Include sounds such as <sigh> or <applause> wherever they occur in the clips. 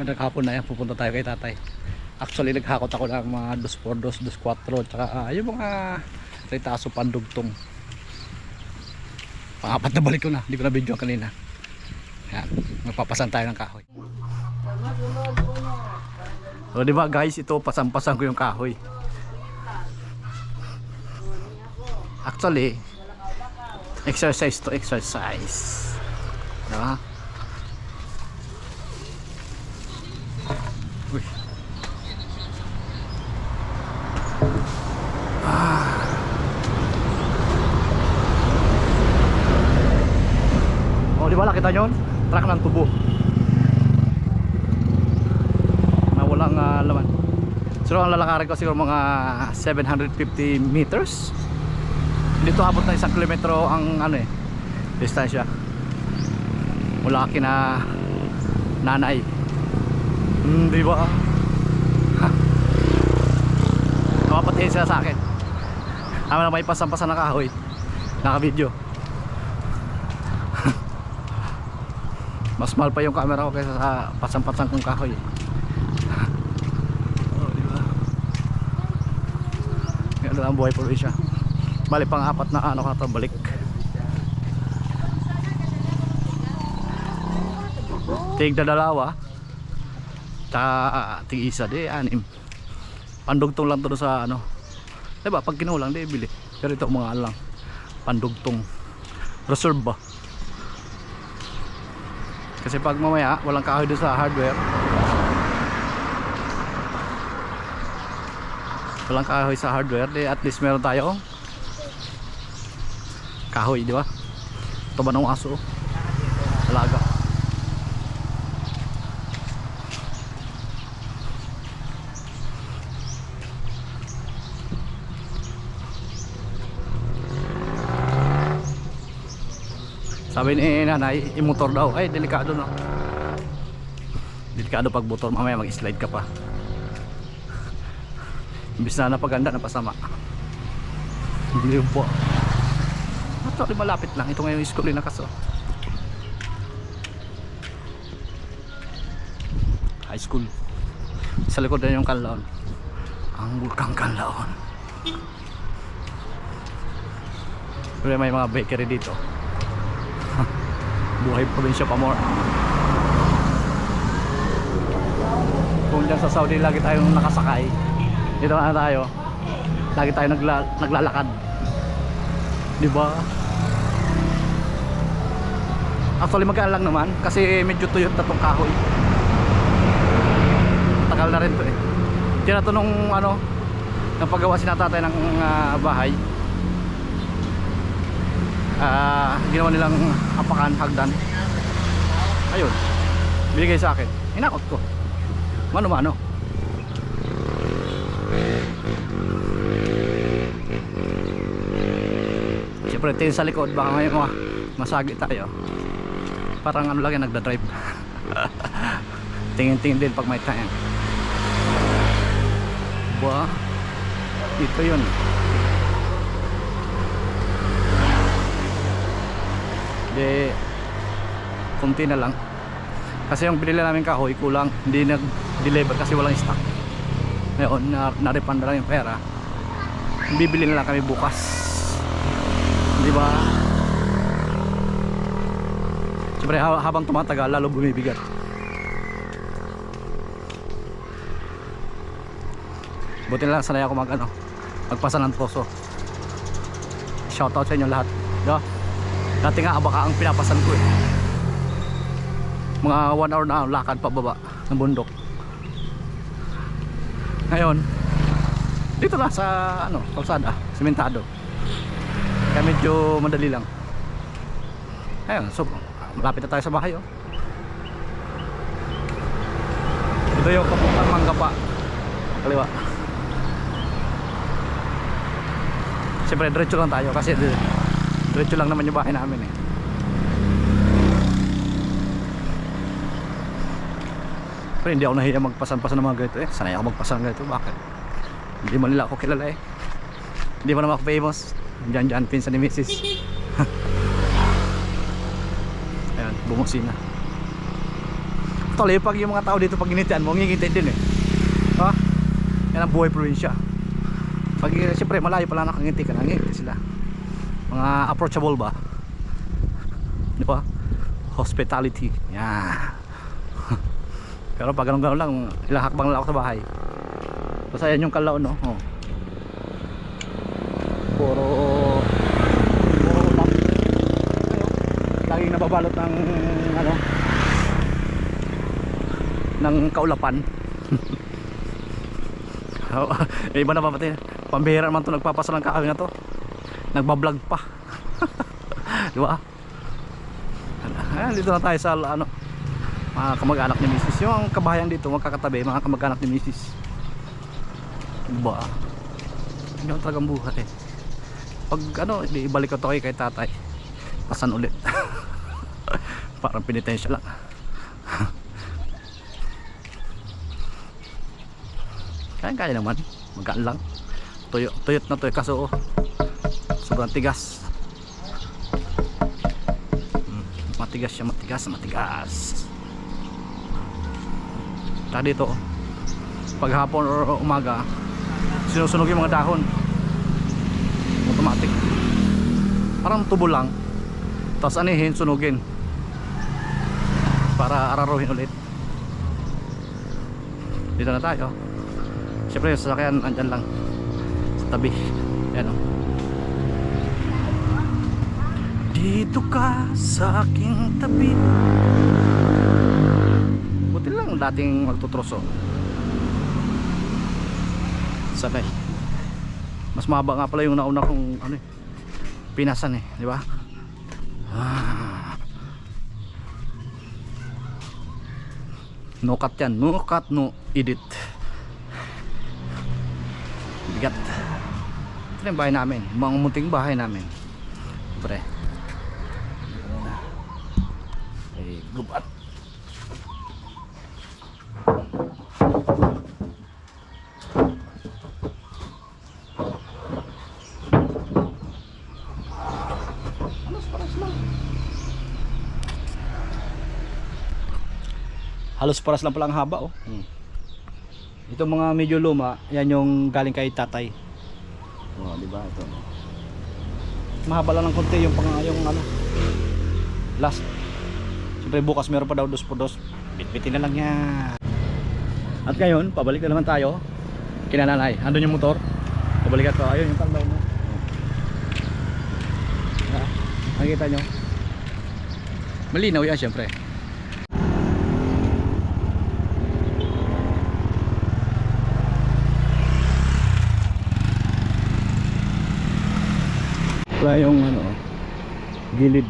Magandang hapon na yan, pupunta tayo kay tatay. Actually, naghakot ako ng mga 242, 24, tsaka ah, yung mga retaso pandugtong. Pangapat na balik ko na, hindi ko na video kanina. Yan, magpapasan tayo ng kahoy. So, di ba guys, ito pasampasan ko yung kahoy. Actually, exercise to exercise. Diba? Di ba nakita nyo? Truck ng tubo. Na walang ah, laman. Siguro ang lalakarin ko siguro mga 750 meters. Dito abot na isang kilometro ang ano eh, distansya. Mula kina nanay. Hmm, di ba? Nakapatihin sila sa akin. Tama na may pasampasan na kahoy. Naka-video. Mas mahal pa yung camera ko kaysa sa pasampasan kong kahoy. oh, di ba? Ganun ang buhay probinsya. Bali pang apat na ano ka balik. Tig na dalawa. Tsaka tig isa di anim. Pandugtong lang to sa ano. Diba pag kinulang di bili. Pero ito mga lang. Pandugtong. Reserve ba? Kasi pag mamaya walang kahoy doon sa hardware. Walang kahoy sa hardware, di at least meron tayo kahoy, di ba? Ito ba ng aso? Alaga. Sabi ni nanay, imotor daw. Ay, delikado no. Delikado pag motor, mamaya mag-slide ka pa. Imbis na napaganda, napasama. Hindi po. Actually, malapit lang. Ito ngayon yung school na kaso. High school. Sa likod na yung Kanlaon. Ang Bulkang Kanlaon. Pero may mga bakery dito. Buhay probinsya pa more. Kung dyan sa Saudi lagi tayong nakasakay. Dito na tayo. Lagi tayo nagla naglalakad. Di ba? Actually magaan lang naman kasi medyo tuyot na tong kahoy. Tagal na rin to eh. Na to nung ano, nang paggawa si natatay ng ah, bahay. Ah, ginawa nilang apakan, hagdan. Ayun. Binigay sa akin. Inakot ko. Mano-mano. Siyempre, tingin sa likod, baka may mga masagi tayo. Parang ano lang yan, nagda-drive. <laughs> Tingin-tingin din pag may time. Ba? Ito yun. De, kunti na lang. Kasi yung binili namin kahoy, kulang. Hindi nag-deliver kasi walang stock. Ngayon, na, na-refund na lang yung pera. Bibili na lang kami bukas. Di ba? Siyempre ha- habang tumatagal lalo bumibigat. Buti na lang sanay ako mag ano, magpasa ng poso. Shoutout sa inyo lahat. Di ba? Dati nga abaka ang pinapasan ko eh. Mga 1 hour na lakad pababa ng bundok. Ngayon, dito na sa ano, kalsada, sementado. Kaya medyo madali lang. Ayun, so malapit na tayo sa bahay oh. Ito yung papuntang Manggapa. Kaliwa. Siyempre diretso lang tayo kasi di- diretso lang naman yung bahay namin eh. Pero hindi ako nahiya magpasan-pasan ng mga ganito eh. Sanay ako magpasan ganito. Bakit? Hindi man nila ako kilala eh. Hindi pa naman ako famous. Diyan diyan pinsan ni Mrs. <laughs> Ayan, bumusi na. Actually, pag yung mga tao dito pag ginitian mo, ngingiti din eh. Ha? Yan ang buhay probinsya. Pag eh, siyempre malayo pala nakangiti ka, nangingiti sila. Mga approachable ba? Di ba? Hospitality. Yan. <laughs> Pero pag ganun-ganun lang, ilang hakbang lang ako sa bahay. Basta yan yung kalao, no? Oh. Puro... Puro. Ayun. Laging nababalot ng ano ng kaulapan <laughs> Oh, iba na ba pati pambihira naman to nagpapasa ng kaawin na to nagbablog pa. <laughs> Di ba? Ayan, dito na tayo sa ano mga kamag-anak ni Mrs. yung kabahayan dito magkakatabi mga kamag-anak ni di ba yun ang talagang buhay. Pag ano ibalik ko to kay tatay. Pasan ulit. <laughs> Parang penitensya lang. <laughs> Kaya kaya naman. Magaan lang. Tuyo, tuyot na tuyo. Kaso oh, sobrang tigas. Mm, matigas siya matigas matigas. Tsaka dito oh, pag hapon or umaga sinusunog yung mga dahon. Automatic. Parang tubo lang. Tapos anihin sunugin. Para araruhin ulit. Dito na tayo. Siyempre yung sasakyan andyan lang. Sa tabi. Yan o. Dito ka sa aking tabi. Buti lang dating magtutroso. Sakay. Mas mahaba nga pala yung nauna kong ano eh, pinasan eh, di ba? Ah. No cut yan, no cut, no edit bigat ito yung bahay namin mga munting bahay namin pre ay gubat halos paras lang pala ang haba oh hmm. Itong mga medyo luma, yan yung galing kay tatay. Oh, di ba ito? Mahaba lang ng konti yung pang yung ano. Last. Siyempre bukas meron pa daw dos po dos. Bitbitin na lang yan. At ngayon, pabalik na naman tayo. Kinananay. Andun yung motor. Pabalik ko. Ayun yung tanglaw mo. Ah, nakikita nyo? Malinaw yan siyempre. wala yung ano gilid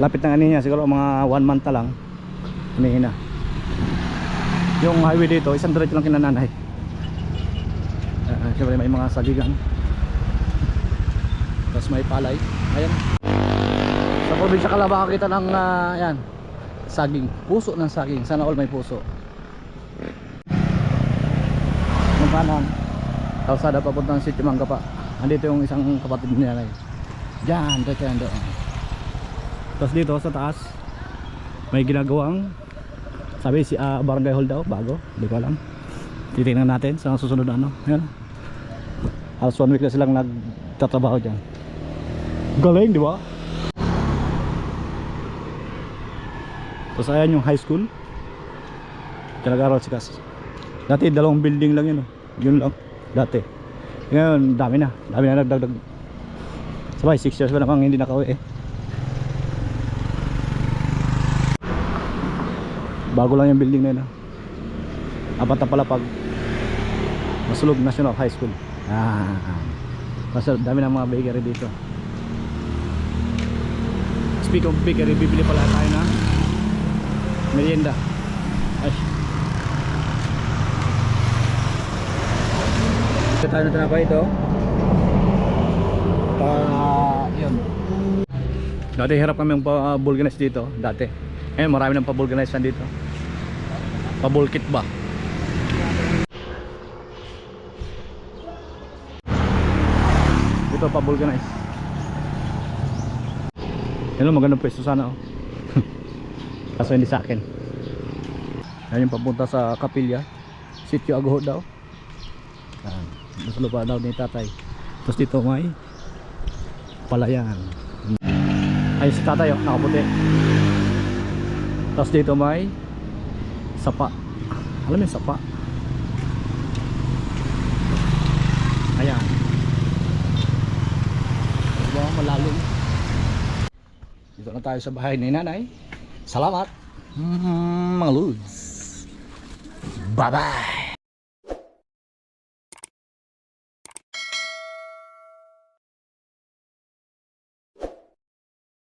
lapit ng ano niya siguro mga 1 month na lang. Hinihin na? Yung highway dito isang diretso lang kinananay uh, syempre may mga sagigan. Tapos may palay. Ayan. Sa probinsya ka lang makakita ng uh, yan saging. Puso ng saging. Sana all may puso. Yung kanan kalsada papuntang City Mangga pa. Andito yung isang kapatid niya na Diyan, dito yan doon. Tapos dito sa taas, may ginagawang sabi si uh, barangay hall daw, bago, hindi ko alam. Titingnan natin sa susunod ano. Yan. Halos one week na silang nagtatrabaho dyan. Galing, di ba? Tapos ayan yung high school. Tinag-aral si Kas. Dati dalawang building lang yun. Oh. Yun lang. Dati. Ngayon, dami na. Dami na nagdagdag Sabay, 6 years pa namang hindi nakauwi eh. Bago lang yung building na yun. ah. Apat na palapag. Masulog National High School. Ah. Kasi dami ng mga bakery dito. Speak of bakery, bibili pala tayo na merienda. Ay. Ito tayo na tinapay ito para yun dati hirap kami pa-vulcanize dito dati ngayon marami nang pa-vulcanize dito pa-bulkit ba dito pa-vulcanize yun magandang pwesto sana oh <laughs> kaso hindi sa akin Yan yung papunta sa kapilya. Sitio Aguho daw. Yan. Nasa lupa daw ni tatay. Tapos dito may palayan. Ayun si tatay oh, nakaputi. Tapos dito may sapa. Alam yung sapa? Ayan. Diba malalim? Dito na tayo sa bahay ni nanay. Salamat. Mm, mga lods. Bye-bye.